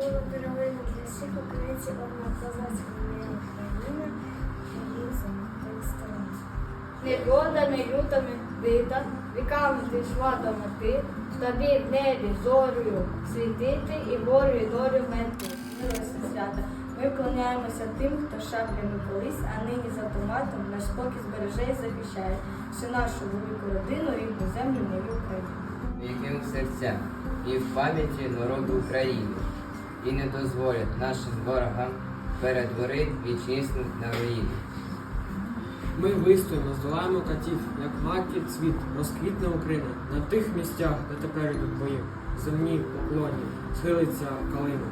було первинним для всіх українців одна козацька моя Україна, Українцем та історії. Негодами, лютами дита, віками ти йшла до мети, тобі в небі зорю світити і волю і долю мети. Милося свята. Ми вклоняємося тим, хто шаблями колись, а нині за томатом наш спокій збереже і захищає всю нашу велику родину, рідну землю мою Україну. Віки в серцях і в пам'яті народу України і не дозволять нашим ворогам перетворити вітчизну на руїни. Ми вистоїмо, здолаємо катів, як маки цвіт, розквітне Україна на тих місцях, де тепер ідуть бої. Земні поклоні, схилиться калина.